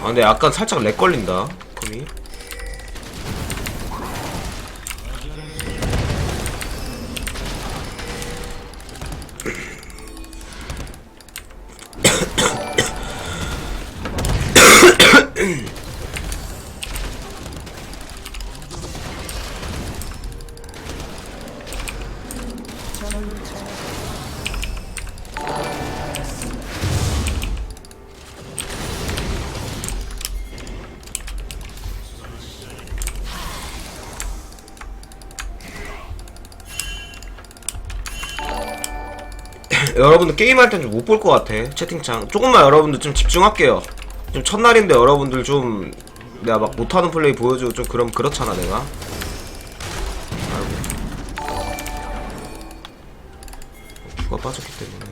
아 근데 약간 살짝 렉 걸린다 컴이 여러분들 게임할 땐 좀 못 볼 것 같아 채팅창. 조금만 여러분들 좀 집중할게요. 좀 첫날인데 여러분들 좀 내가 막 못하는 플레이 보여주고 좀 그럼 그렇잖아 내가. 아이고. 주가 빠졌기 때문에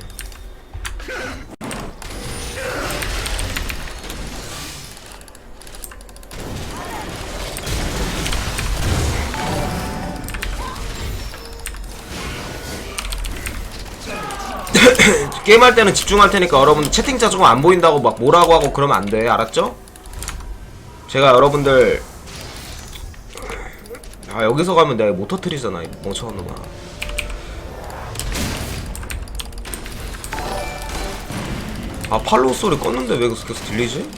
게임할 때는 집중할 테니까 여러분들 채팅창 조금 안 보인다고 막 뭐라고 하고 그러면 안 돼. 알았죠? 제가 여러분들 아 여기서 가면 내가 못 터트리잖아 이 멍청한 놈아 아 팔로우 소리 껐는데 왜 계속 계속 들리지?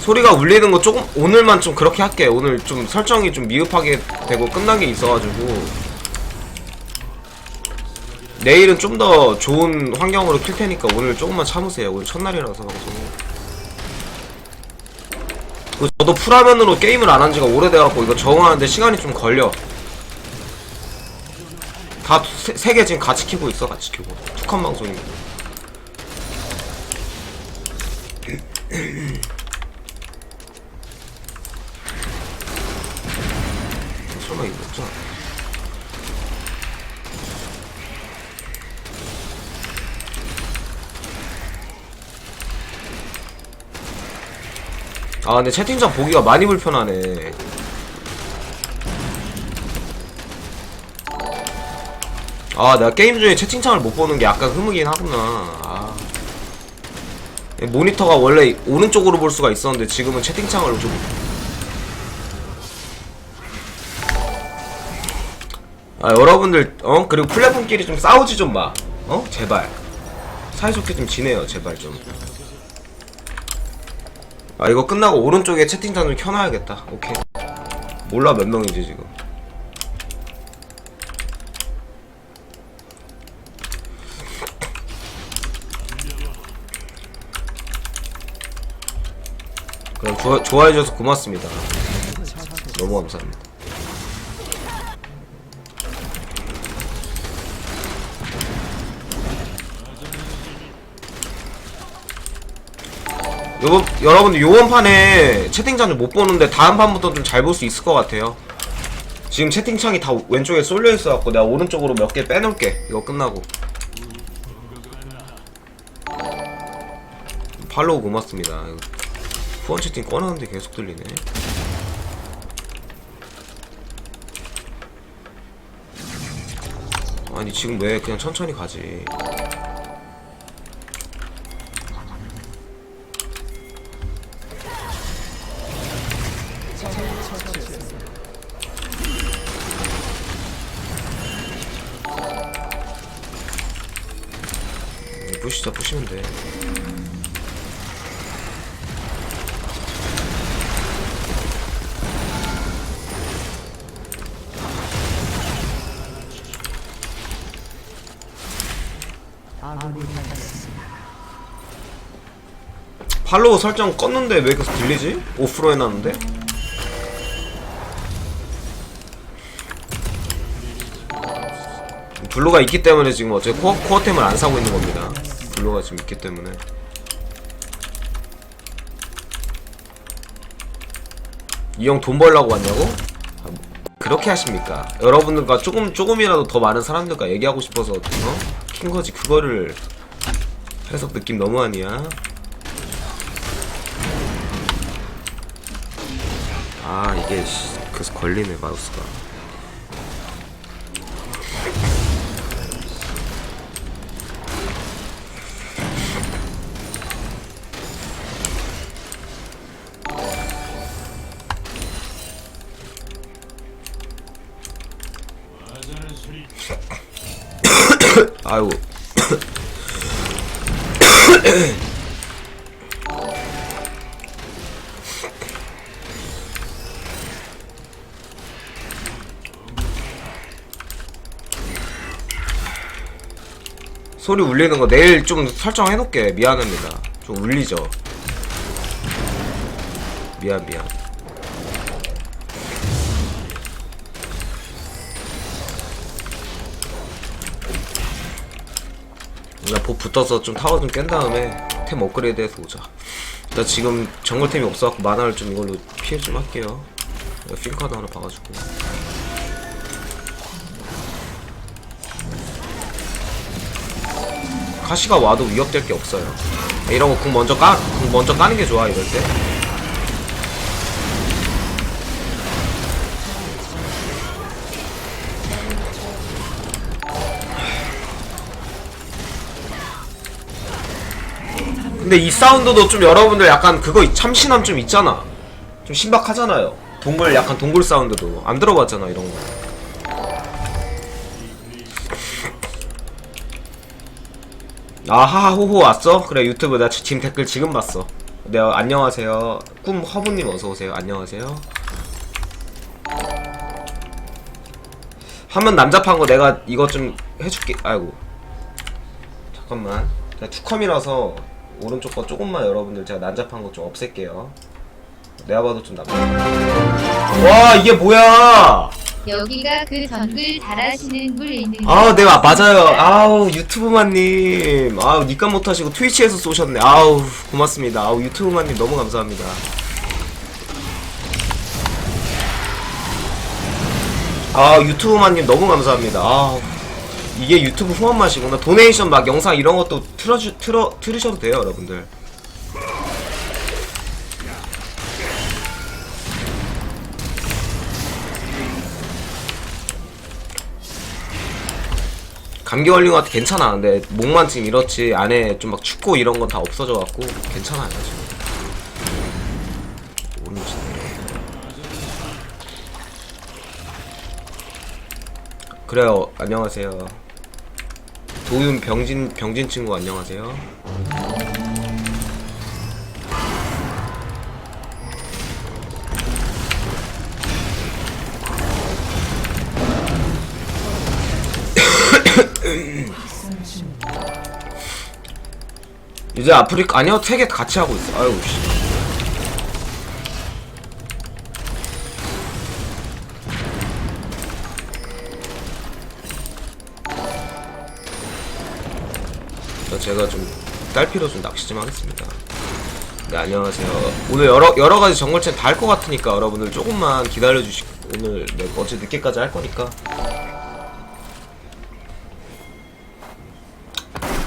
소리가 울리는 거 조금 오늘만 좀 그렇게 할게 오늘 좀 설정이 좀 미흡하게 되고 끝난 게 있어가지고 내일은 좀 더 좋은 환경으로 킬 테니까 오늘 조금만 참으세요. 오늘 첫날이라서 방송 그 저도 풀화면으로 게임을 안 한 지가 오래돼갖고 이거 적응하는데 시간이 좀 걸려. 다세개 지금 같이 키고 있어 같이 키고. 툭한 방송입니다 설마 이거 없잖아 아 근데 채팅창 보기가 많이 불편하네 아 내가 게임 중에 채팅창을 못 보는 게 약간 흐무긴 하구나 아. 모니터가 원래 오른쪽으로 볼 수가 있었는데 지금은 채팅창을 좀 아, 여러분들, 어? 그리고 플랫폼끼리 좀 싸우지 좀 마. 어? 제발. 사이좋게 좀 지내요, 제발 좀. 아, 이거 끝나고 오른쪽에 채팅창 좀 켜놔야겠다. 오케이. 몰라, 몇 명이지, 지금. 그럼 좋아, 좋아해줘서 고맙습니다. 너무 감사합니다. 요번, 여러분들 요번 판에 채팅창을 못 보는데 다음 판부터 좀 잘 볼 수 있을 것 같아요. 지금 채팅창이 다 왼쪽에 쏠려 있어갖고 내가 오른쪽으로 몇 개 빼놓을게. 이거 끝나고. 팔로우 고맙습니다. 후원 채팅 꺼놨는데 계속 들리네. 아니 지금 왜 그냥 천천히 가지? 팔로우 설정 껐는데 왜 계속 들리지? 오프로 해놨는데? 블루가 있기 때문에 지금 어차피 코어, 코어템을 안 사고 있는 겁니다. 블루가 지금 있기 때문에. 이 형 돈 벌라고 왔냐고? 그렇게 하십니까? 여러분들과 조금 조금이라도 더 많은 사람들과 얘기하고 싶어서 어? 킨 거지 그거를 해석 느낌 너무 아니야? 아 이게 씨, 그래서 걸리네 마우스가 아이 소리 울리는 거 내일 좀 설정해 놓을게. 미안합니다. 좀 울리죠. 미안 미안. 나보 붙어서 좀 타워 좀 깬 다음에 템 업그레이드 해서 오자. 나 지금 정글템이 없어갖고 만화를 좀 이걸로 피해 좀 할게요. 핑카드 하나 봐가지고 카시가 와도 위협될 게 없어요. 이런 거 궁 먼저 까, 궁 먼저 까는 게 좋아 이럴 때. 근데 이 사운드도 좀 여러분들 약간 그거 참신함 좀 있잖아. 좀 신박하잖아요. 동굴 약간 동굴 사운드도. 안 들어봤잖아 이런 거 아하하 호호 왔어? 그래 유튜브 나 지금 댓글 지금 봤어. 내가 안녕하세요. 꿈 허브님 어서오세요. 안녕하세요. 한번 남잡한 거 내가 이거 좀 해줄게. 아이고. 잠깐만. 제가 투컴이라서 오른쪽 거 조금만 여러분들 제가 난잡한 거 좀 없앨게요. 내가 봐도 좀 나빠 와 이게 뭐야 여기가 그 정글 잘하시는 분 있는 아우 네 아, 맞아요. 아우 유튜브만님. 아우 니값 못하시고 트위치에서 쏘셨네. 아우 고맙습니다. 아우 유튜브만님 너무 감사합니다. 아 유튜브만님 너무 감사합니다. 아우 이게 유튜브 후원 맛이구나. 도네이션 막 영상 이런 것도 틀어주, 틀어, 틀으셔도 돼요 여러분들 감기 걸린 것 같아. 괜찮아. 근데 목만 지금 이렇지 안에 좀 막 춥고 이런 건 다 없어져갖고 괜찮아요 지금. 모르겠네 그래요. 안녕하세요. 도윤 병진 병진 친구 안녕하세요 이제 아프리카 아니요 세개 같이 하고 있어 아유 씨 자, 제가 좀 딸피로 좀 낚시 좀 하겠습니다. 네, 안녕하세요. 오늘 여러, 여러 가지 정글챔 다 할 것 같으니까 여러분들 조금만 기다려주시고, 오늘 네, 어제 늦게까지 할 거니까.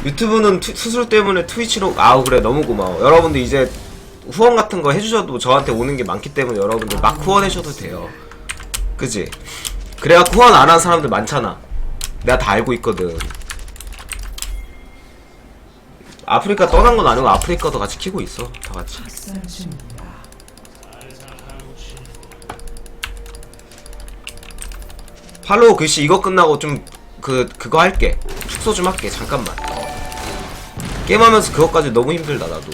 유튜브는 투- 수술 때문에 트위치로, 아우, 그래, 너무 고마워. 여러분들 이제 후원 같은 거 해주셔도 저한테 오는 게 많기 때문에 여러분들 막 후원해셔도 돼요. 그지? 그래야 후원 안 한 사람들 많잖아. 내가 다 알고 있거든. 아프리카 떠난 건 아니고 아프리카도 같이 키고 있어 다 같이 팔로우 글씨 이거 끝나고 좀 그 그거 할게 축소 좀 할게 잠깐만 게임하면서 그것까지 너무 힘들다 나도.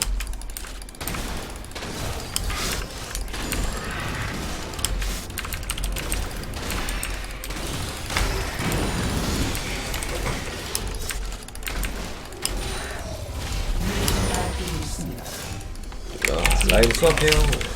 야 라이브 수업해요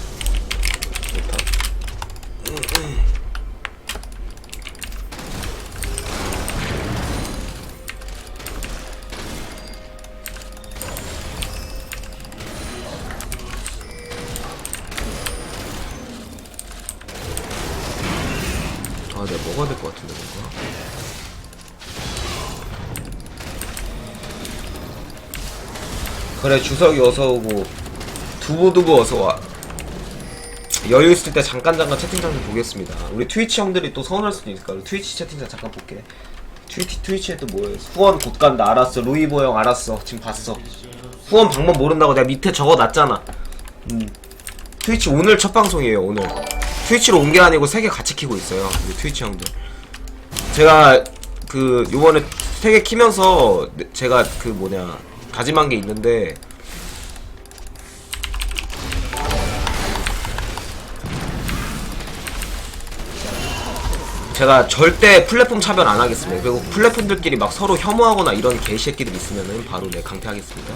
그래 주석이 어서 오고 두부두부 어서 와. 여유 있을 때 잠깐 잠깐 채팅창 좀 보겠습니다. 우리 트위치 형들이 또 서운할 수도 있을까 우리 트위치 채팅창 잠깐 볼게. 트위치 트위치에 또 뭐예요 후원 곧 간다. 알았어. 루이보 형 알았어. 지금 봤어. 후원 방법 모른다고 내가 밑에 적어놨잖아. 음. 트위치 오늘 첫 방송이에요 오늘. 트위치로 온 게 아니고 세 개 같이 키고 있어요 우리 트위치 형들. 제가 그 요번에 세 개 키면서 네- 제가 그 뭐냐 다짐한 게 있는데 제가 절대 플랫폼 차별 안 하겠습니다. 그리고 플랫폼들끼리 막 서로 혐오하거나 이런 개새끼들 있으면은 바로 내 강퇴하겠습니다.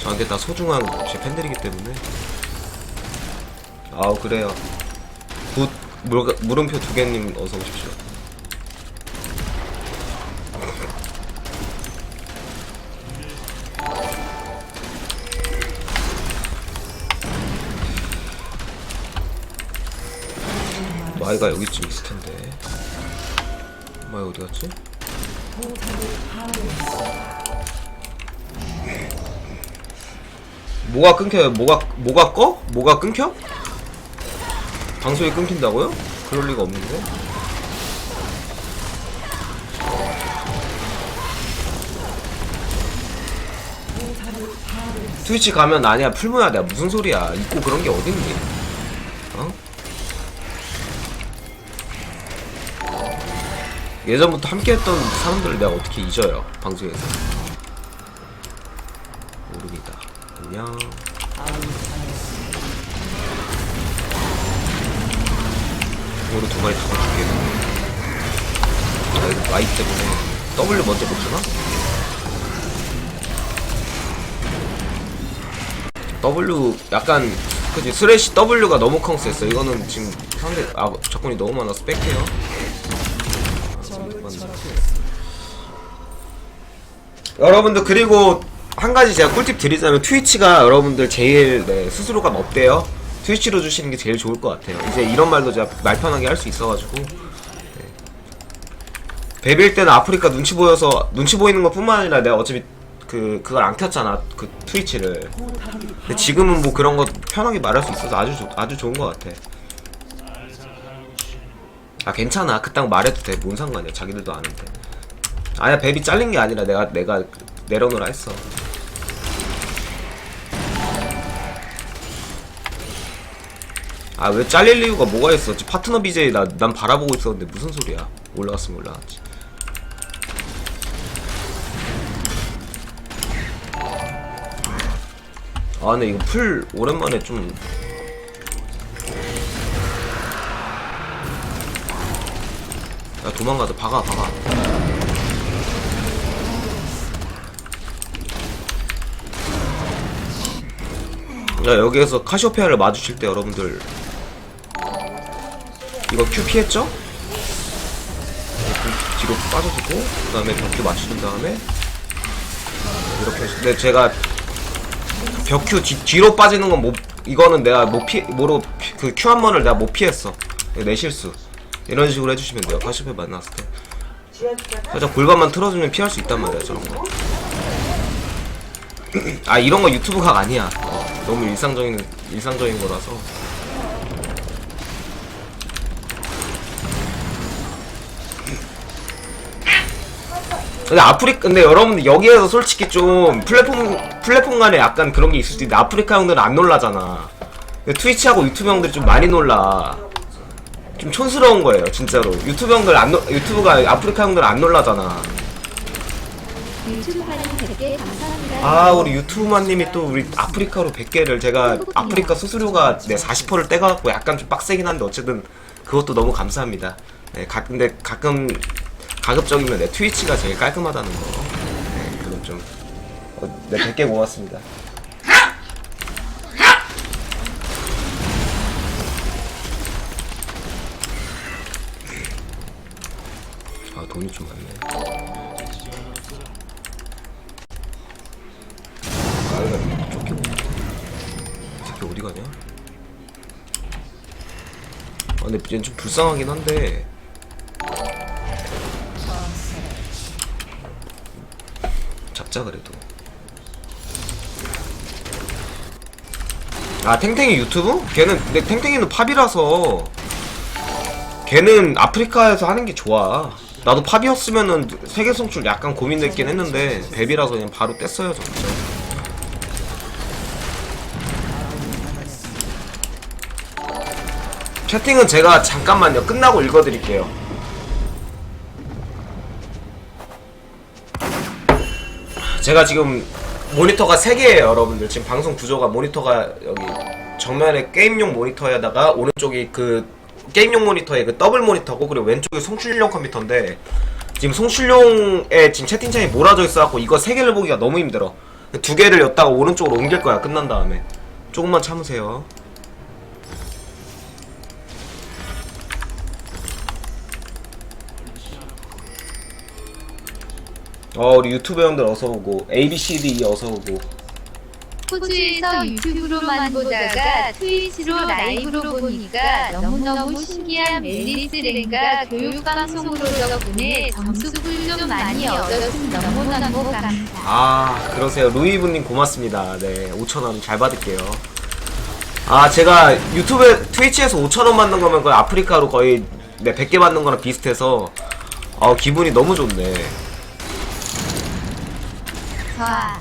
저한테 다 소중한 제 팬들이기 때문에. 아우 그래요. 굿 물, 물음표 두 개님 어서 오십시오. 마이가 여기쯤 있을 텐데. 마이 어디 갔지? 뭐가 끊겨요? 뭐가 뭐가 꺼? 뭐가 끊겨? 방송이 끊긴다고요? 그럴 리가 없는데. 트위치 가면 아니야 풀무야 내가 무슨 소리야 있고 그런 게 어딨니? 예전부터 함께했던 사람들을 내가 어떻게 잊어요? 방송에서. 모릅니다. 안녕. 오로 두 마리 잡아줄게 아 이거 마이 때문에. W 먼저 못 주나? W 약간 그지? 스레시 W가 너무 컹스했어. 이거는 지금 상대 아 적군이 너무 많아서 뺄게요 여러분들 그리고 한 가지 제가 꿀팁 드리자면 트위치가 여러분들 제일 네, 스스로가 없대요. 트위치로 주시는 게 제일 좋을 것 같아요. 이제 이런 말도 제가 말 편하게 할 수 있어가지고 네. 베빌 때는 아프리카 눈치 보여서 눈치 보이는 것 뿐만 아니라 내가 어차피 그 그걸 안 켰잖아 그 트위치를. 근데 지금은 뭐 그런 거 편하게 말할 수 있어서 아주 좋, 아주 좋은 것 같아. 아 괜찮아 거 말해도 돼뭔 상관이야 자기들도 아는데 아니야 베비 잘린 게 아니라 내가 내가 내려놓으라 했어. 아 왜 잘릴 이유가 뭐가 있었지? 파트너 BJ 나, 난 바라보고 있었는데 무슨 소리야? 올라갔으면 올라갔지. 아 근데 이거 풀 오랜만에 좀 야 도망가자. 박아 박아 야 여기에서 카시오페아를 마주칠 때 여러분들. 이거 큐 피했죠? 뒤로 빠져주고 그 다음에 벽큐 맞추는 다음에. 이렇게 해서 근데 제가 벽큐 뒤, 뒤로 빠지는 건 못 이거는 내가 못 피, 뭐로 그 큐 한 번을 내가 못 피했어. 내 실수. 이런 식으로 해주시면 돼요. 카시오페아 만났을 때. 살짝 골반만 틀어주면 피할 수 있단 말이야 저런 거. 아 이런 거 유튜브 각 아니야. 어, 너무 일상적인 일상적인 거라서. 근데 아프리카 근데 여러분들 여기에서 솔직히 좀 플랫폼 플랫폼 간에 약간 그런 게 있을 수도 있는데 아프리카 형들은 안 놀라잖아. 트위치하고 유튜브 형들이 좀 많이 놀라. 좀 촌스러운 거예요, 진짜로. 유튜브 형들 안 놀, 유튜브가 아프리카 형들 안 놀라잖아. 유튜브 관련 100개 감사합니다. 아 우리 유튜브만님이 또 우리 아프리카로 100개를 제가 아프리카 수수료가 네 40%를 떼가갖고 약간 좀 빡세긴 한데 어쨌든 그것도 너무 감사합니다. 네, 가, 근데 가끔 가급적이면 내 트위치가 제일 깔끔하다는 거. 네, 그건 좀 어, 네 100개 고맙습니다. 아 돈이 좀 많네. 근데 얘는 좀 불쌍하긴 한데 잡자 그래도 아 탱탱이 유튜브? 걔는 근데 탱탱이는 팝이라서 걔는 아프리카에서 하는 게 좋아 나도 팝이었으면은 세계 송출 약간 고민됐긴 했는데 뱀이라서 그냥 바로 뗐어요 정말. 채팅은 제가 잠깐만요. 끝나고 읽어드릴게요. 제가 지금 모니터가 3개예요 여러분들. 지금 방송 구조가 모니터가 여기 정면에 게임용 모니터에다가 오른쪽이 그 게임용 모니터에 그 더블 모니터고 그리고 왼쪽이 송출용 컴퓨터인데 지금 송출용에 지금 채팅창이 몰아져 있어갖고 이거 3개를 보기가 너무 힘들어. 두 개를 였다가 오른쪽으로 옮길 거야 끝난 다음에. 조금만 참으세요 어 우리 유튜브 형들 어서 오고 ABCD 어서 오고. 호주에서 유튜브로만 보다가 트위치로 라이브로 보니까 너무너무 신기한 멜리스 랭가 교육방송으로 덕분에 점수 꿀좀 많이 얻었음 너무너무 감사. 아 그러세요. 루이브님 고맙습니다. 네 5천원 잘 받을게요. 아 제가 유튜브 트위치에서 5천원 받는 거면 거의 아프리카로 거의 네 100개 받는 거랑 비슷해서 아 기분이 너무 좋네 와.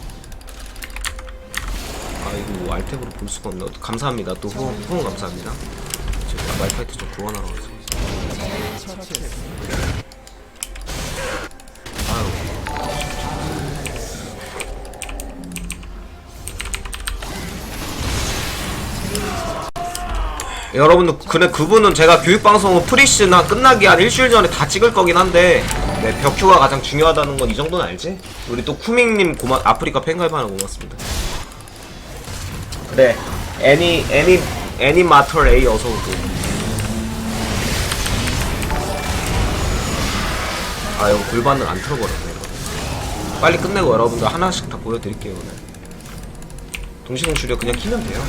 아이고 알탭으로 볼 수가 없네 감사합니다. 또 후원, 후원 감사합니다. 제가 마이파이트 좀 구원하러 가겠 여러분들 근데 그분은 제가 교육방송 프리시나 끝나기 한 일주일 전에 다 찍을 거긴 한데 네, 벽큐가 가장 중요하다는 건 이 정도는 알지? 우리 또 쿠밍님 고마 아프리카 팬가입 하나 고맙습니다. 그래 애니 애니 애니마터 A 어서 오고. 아 이거 골반을 안 틀어버렸네 이거. 빨리 끝내고 여러분들 하나씩 다 보여드릴게요 오늘. 동시공출력 그냥 키면 돼요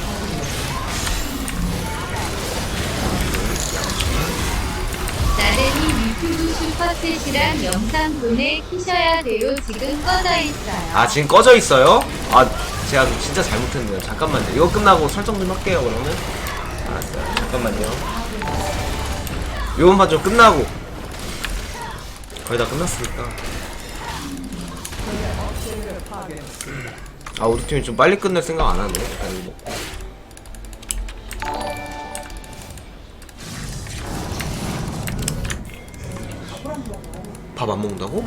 슈퍼챗이랑 영상 보내 키셔야 돼요. 지금 꺼져 있어요. 아 지금 꺼져 있어요? 아 제가 진짜 잘못했네요. 잠깐만요. 이거 끝나고 설정 좀 할게요 그러면. 알았어요. 잠깐만요. 요번 판좀 끝나고. 거의 다 끝났으니까. 아 우리 팀이 좀 빨리 끝낼 생각 안 하네. 아니 뭐 밥 안 먹는다고?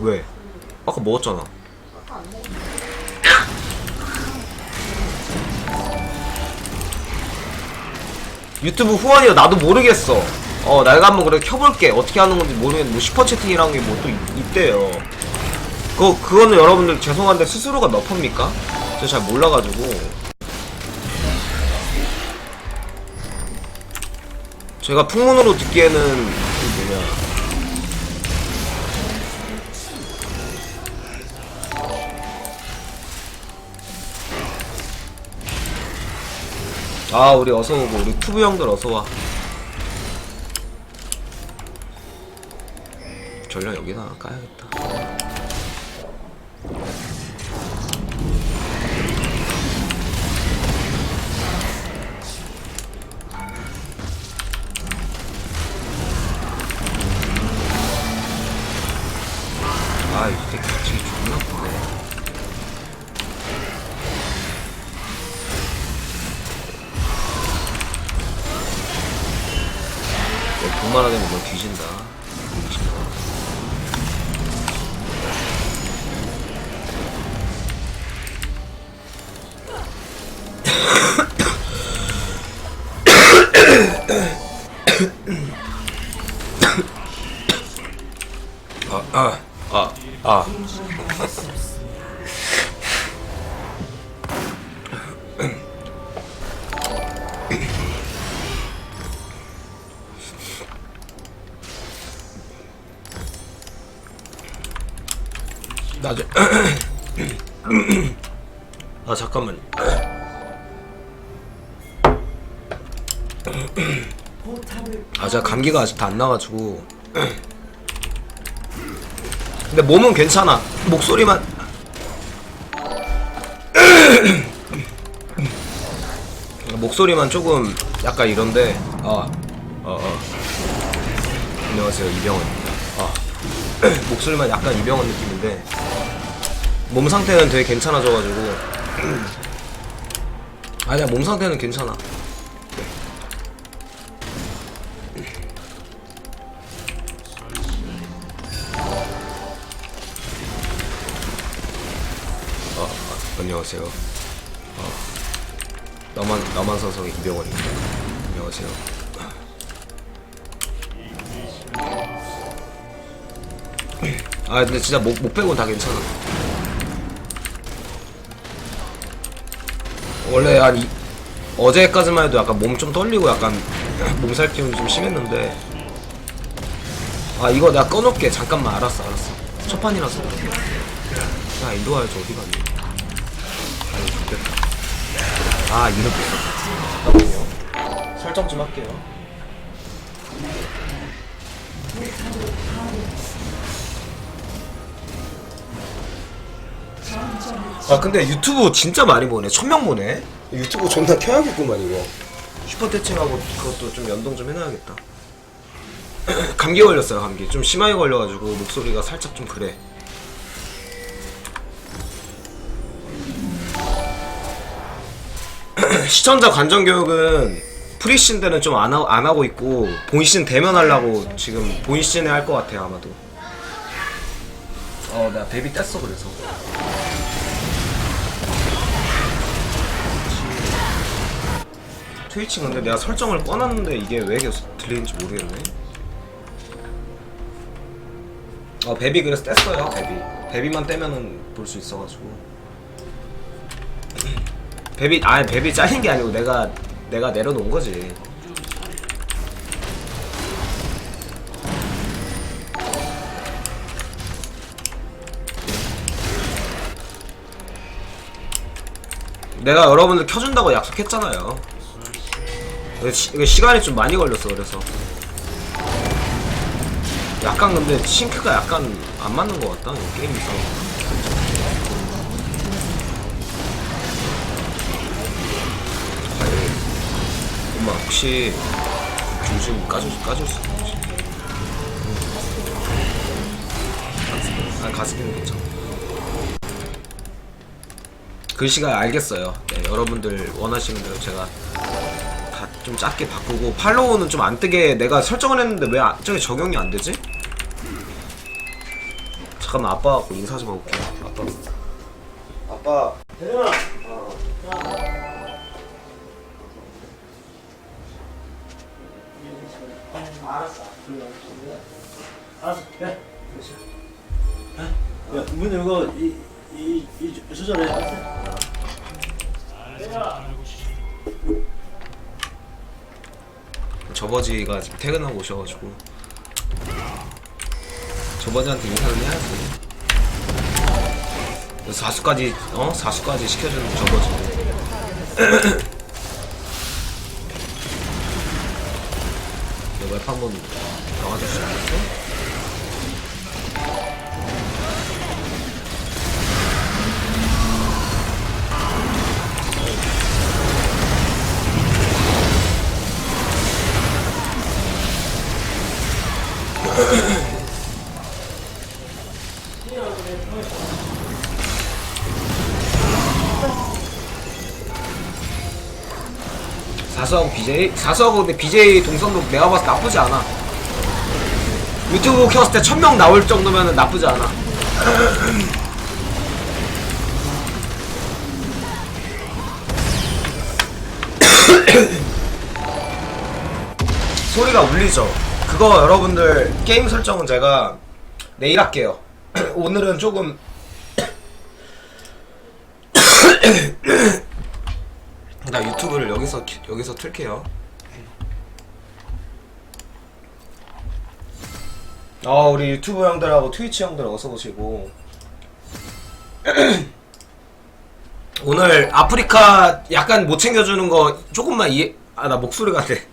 왜? 아까 먹었잖아. 유튜브 후원이요. 나도 모르겠어. 어 내가 한번 그래 켜볼게. 어떻게 하는 건지 모르겠는데 뭐 슈퍼 채팅이라는 게 뭐 또 있대요. 그, 그거는 여러분들 죄송한데 스스로가 너프입니까? 제가 잘 몰라가지고. 제가 풍문으로 듣기에는 그 뭐냐 아 우리 어서 오고 우리 투브 형들 어서 와. 전략 여기다 까야겠다. 아 이때 갑자기 존나 아프네 돈만 하면 나도 아 잠깐만 아 제가 감기가 아직도 안 나가지고. 근데 몸은 괜찮아. 목소리만. 목소리만 조금 약간 이런데. 아 어어 어. 안녕하세요 이병헌입니다. 아 목소리만 약간 이병헌 느낌인데. 몸 상태는 되게 괜찮아져가지고 아니야 몸 상태는 괜찮아. 어, 어, 안녕하세요. 어, 나만 선성의 이병헌입니다. 안녕하세요. 아 근데 진짜 목, 목 빼고는 다 괜찮아. 원래 한 이, 어제까지만 해도 약간 몸 좀 떨리고 약간 몸살 기운이 좀 심했는데. 아 이거 내가 꺼놓을게. 잠깐만 알았어 알았어. 첫 판이라서. 야 이리 와야지 어디 갔니? 아니 좋겠다. 아 이렇게 잠깐만요. 설정 좀 할게요 아 근데 유튜브 진짜 많이 보네. 천명 보네. 유튜브 존나 켜야겠구만 이거. 슈퍼 대칭하고 그것도 좀 연동 좀 해놔야겠다. 감기 걸렸어요 감기. 좀 심하게 걸려가지고 목소리가 살짝 좀 그래. 시청자 관전 교육은 프리신 때는 좀 안 안 하고 있고 본신 대면 하려고 지금 본신에 할 것 같아요 아마도. 어 내가 데뷔 뗐어 그래서 트위치 근데 내가 설정을 꺼놨는데 이게 왜 계속 들리는지 모르겠네. 어 베비 그래서 뗐어요 베비. 베비만 떼면은 볼 수 있어가지고. 베비 아니 베비 잘린 게 아니고 내가 내가 내려놓은 거지. 내가 여러분들 켜준다고 약속했잖아요. 이거 시간이 좀 많이 걸렸어 그래서 약간 근데 싱크가 약간 안 맞는 것 같다 이거 게임 이상 엄마 혹시 중심 까줄 까줄 수 있지? 아 가스기는 괜찮아. 글씨가 알겠어요. 네, 여러분들 원하시는 대로 제가 다 좀 작게 바꾸고 팔로우는 좀 안 뜨게 내가 설정을 했는데 왜 안- 저게 적용이 안 되지? 잠깐만 아빠 갖고 인사 좀 하고 올게 아빠 아빠 해. 야, 문 열고 이, 이, 이 조절해. 알았어? 저버지가 지금 퇴근하고 오셔가지고 저버지한테 인사를 해야지. 사수까지 어? 사수까지 시켜주는 저버지. 너랩 한번 나와줄 수 있겠어? BJ? 사수하고 근데 BJ 동선도 내가 봤을 때 나쁘지 않아. 유튜브 켰을 때 1000명 나올 정도면 나쁘지 않아. 소리가 울리죠. 그거 여러분들 게임 설정은 제가 내일 할게요. 오늘은 조금 나 유튜브를 여기서 키- 여기서 틀게요. 아 우리 유튜브 형들하고 트위치 형들 어서 오시고 오늘 아프리카 약간 못 챙겨주는 거 조금만 이해 아 나 목소리가 돼